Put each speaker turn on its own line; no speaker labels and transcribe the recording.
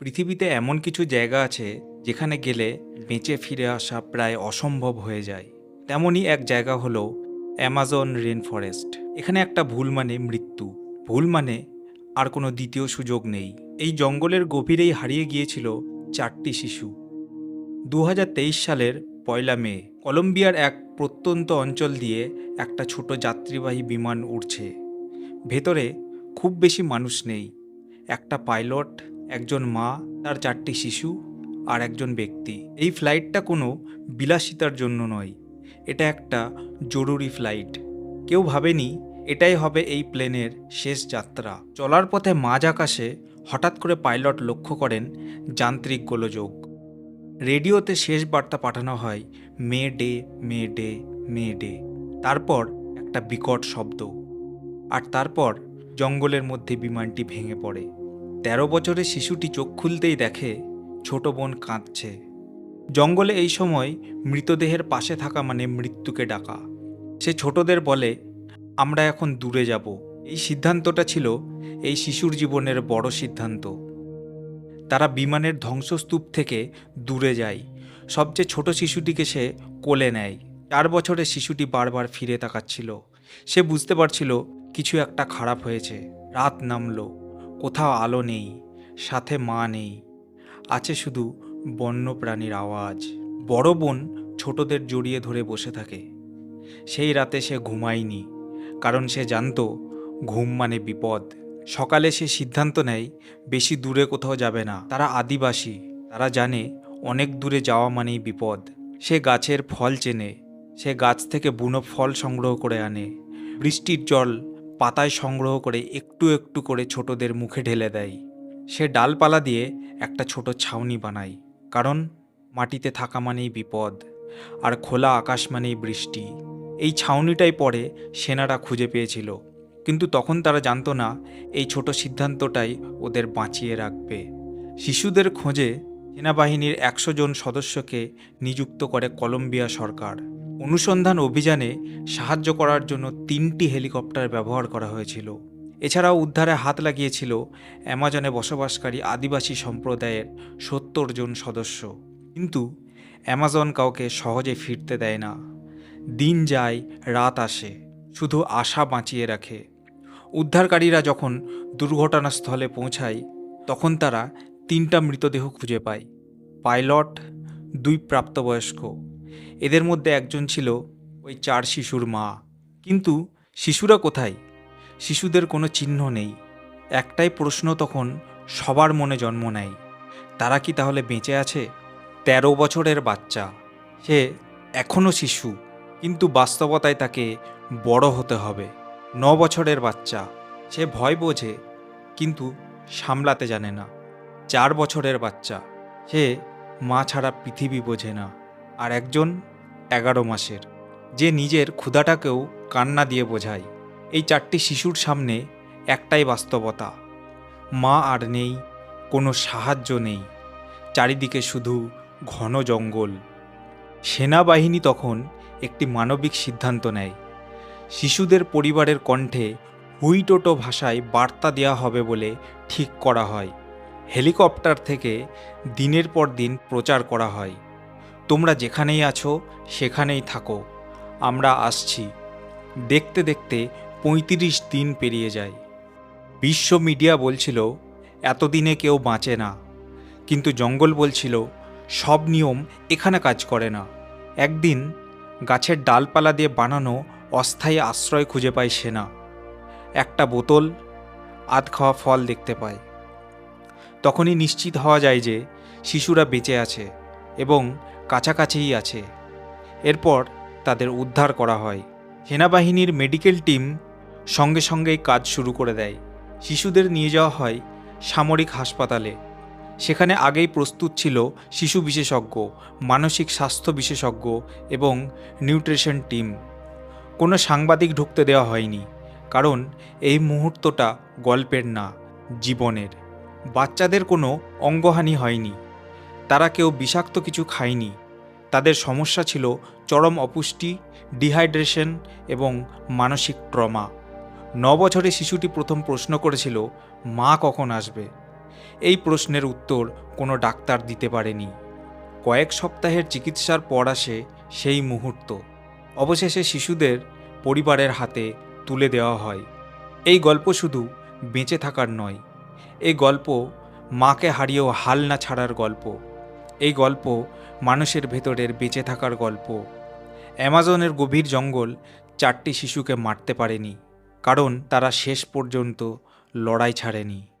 পৃথিবীতে এমন কিছু জায়গা আছে যেখানে গেলে বেঁচে ফিরে আসা প্রায় অসম্ভব হয়ে যায়। তেমনই এক জায়গা হলো অ্যামাজন রেন ফরেস্ট। এখানে একটা ভুল মানে মৃত্যু। ভুল মানে আর কোনো দ্বিতীয় সুযোগ নেই। এই জঙ্গলের গভীরেই হারিয়ে গিয়েছিল চারটি শিশু। দু হাজার তেইশ সালের পয়লা মে, কলম্বিয়ার এক প্রত্যন্ত অঞ্চল দিয়ে একটা ছোট যাত্রীবাহী বিমান উড়ছে। ভেতরে খুব বেশি মানুষ নেই। একটা পাইলট একজন মা, তার চারটি শিশু আর একজন ব্যক্তি। এই ফ্লাইটটা কোনো বিলাসিতার জন্য নয়। এটা একটা জরুরি ফ্লাইট। কেউ ভাবেনি এটাই হবে এই প্লেনের শেষ যাত্রা। চলার পথে মাঝ আকাশে হঠাৎ করে পাইলট লক্ষ্য করেন যান্ত্রিক গোলযোগ। রেডিওতে শেষ বার্তা পাঠানো হয়, mayday mayday mayday. তারপর একটা বিকট শব্দ। আর তারপর জঙ্গলের মধ্যে বিমানটি ভেঙে পড়ে। তেরো বছরের শিশুটি চোখ খুলতেই দেখে, ছোট বোন কাঁদছে। জঙ্গলে এই সময় মৃতদেহের পাশে থাকা মানে মৃত্যুকে ডাকা। সে ছোটদের বলে, আমরা এখন দূরে যাব। এই সিদ্ধান্তটা ছিল এই শিশুর জীবনের বড় সিদ্ধান্ত। তারা বিমানের ধ্বংসস্তূপ থেকে দূরে যায়। সবচেয়ে ছোট শিশুটিকে সে কোলে নেয়। চার বছরের শিশুটি বারবার ফিরে তাকাচ্ছিল। সে বুঝতে পারছিল, কিছু একটা খারাপ হয়েছে। রাত নামলো। কোথাও আলো নেই, সাথে মা নেই। আছে শুধু বন্য প্রাণীর আওয়াজ। বড় বোন ছোটদের জড়িয়ে ধরে বসে থাকে। সেই রাতে সে ঘুমায়নি, কারণ সে জানতো ঘুম মানে বিপদ। সকালে সে সিদ্ধান্ত নেয়, বেশি দূরে কোথাও যাবে না। তারা আদিবাসী, তারা জানে অনেক দূরে যাওয়া মানেই বিপদ। সে গাছের ফল চেনে, সে গাছ থেকে বুনো ফল সংগ্রহ করে আনে। বৃষ্টির জল পাতায় সংগ্রহ করে একটু একটু করে ছোটদের মুখে ঢেলে দেয়। সে ডালপালা দিয়ে একটা ছোট ছাউনি বানায়, কারণ মাটিতে থাকা মানেই বিপদ, আর খোলা আকাশ মানেই বৃষ্টি। এই ছাউনিটাই পরে সেনারা খুঁজে পেয়েছিল, কিন্তু তখন তারা জানতো না এই ছোট সিদ্ধান্তটাই ওদের বাঁচিয়ে রাখবে। শিশুদের খোঁজে সেনাবাহিনীর একশো জন সদস্যকে নিযুক্ত করে কলম্বিয়া সরকার। অনুসন্ধান অভিযানে সাহায্য করার জন্য তিনটি হেলিকপ্টার ব্যবহার করা হয়েছিল। এছাড়াও উদ্ধারে হাত লাগিয়েছিল অ্যামাজনে বসবাসকারী আদিবাসী সম্প্রদায়ের সত্তর জন সদস্য। কিন্তু অ্যামাজন কাউকে সহজে ফিরতে দেয় না। দিন যায়, রাত আসে, শুধু আশা বাঁচিয়ে রাখে। উদ্ধারকারীরা যখন দুর্ঘটনাস্থলে পৌঁছায়, তখন তারা তিনটা মৃতদেহ খুঁজে পায়। পাইলট, দুই প্রাপ্তবয়স্ক। এদের মধ্যে একজন ছিল ওই চার শিশুর মা। কিন্তু শিশুরা কোথায়? শিশুদের কোনো চিহ্ন নেই। একটাই প্রশ্ন তখন সবার মনে জন্ম নেয়, তারা কি তাহলে বেঁচে আছে? তেরো বছরের বাচ্চা, সে এখনও শিশু, কিন্তু বাস্তবতায় তাকে বড় হতে হবে। ন বছরের বাচ্চা, সে ভয় বোঝে, কিন্তু সামলাতে জানে না। চার বছরের বাচ্চা, সে মা ছাড়া পৃথিবী বোঝে না। আর একজন এগারো মাসের, যে নিজের ক্ষুধাটাকেও কান্না দিয়ে বোঝায়। এই চারটি শিশুর সামনে একটাই বাস্তবতা, মা আর নেই, কোনো সাহায্য নেই, চারিদিকে শুধু ঘন জঙ্গল। সেনাবাহিনী তখন একটি মানবিক সিদ্ধান্ত নেয়। শিশুদের পরিবারের কণ্ঠে হুইটোটো ভাষায় বার্তা দেওয়া হবে বলে ঠিক করা হয়। হেলিকপ্টার থেকে দিনের পর দিন প্রচার করা হয়। তোমরা যেখানেই আছো, সেখানেই থাকো। আমরা আসছি। দেখতে দেখতে পঁয়ত্রিশ দিন পেরিয়ে যায়। বিশ্ব মিডিয়া বলছিল, এতদিনে কেউ বাঁচে না। কিন্তু জঙ্গল বলছিল, সব নিয়ম এখানে কাজ করে না। একদিন গাছের ডালপালা দিয়ে বানানো অস্থায়ী আশ্রয় খুঁজে পায় সেনা। একটা বোতল, আধ খাওয়া ফল দেখতে পায়। তখনই নিশ্চিত হওয়া যায় যে শিশুরা বেঁচে আছে এবং কাছাকাছিই আছে। এরপর তাদের উদ্ধার করা হয়। সেনাবাহিনীর মেডিকেল টিম সঙ্গে সঙ্গেই কাজ শুরু করে দেয়। শিশুদের নিয়ে যাওয়া হয় সামরিক হাসপাতালে। সেখানে আগেই প্রস্তুত ছিল শিশু বিশেষজ্ঞ, মানসিক স্বাস্থ্য বিশেষজ্ঞ এবং নিউট্রিশন টিম। কোনো সাংবাদিক ঢুকতে দেওয়া হয়নি, কারণ এই মুহূর্তটা গল্পের না, জীবনের। বাচ্চাদের কোনো অঙ্গহানি হয়নি। তারা কেউ বিষাক্ত কিছু খায়নি। তাদের সমস্যা ছিল চরম অপুষ্টি, ডিহাইড্রেশন এবং মানসিক ট্রমা। ন বছরে শিশুটি প্রথম প্রশ্ন করেছিল, মা কখন আসবে? এই প্রশ্নের উত্তর কোনো ডাক্তার দিতে পারেনি। কয়েক সপ্তাহের চিকিৎসার পর আসে সেই মুহূর্ত। অবশেষে শিশুদের পরিবারের হাতে তুলে দেওয়া হয়। এই গল্প শুধু বেঁচে থাকার নয়, এই গল্প মাকে হারিয়েও হাল না ছাড়ার গল্প। এই গল্প মানুষের ভেতরের বেঁচে থাকার গল্প। অ্যামাজনের গভীর জঙ্গল চারটি শিশুকে মারতে পারেনি, কারণ তারা শেষ পর্যন্ত লড়াই ছাড়েনি।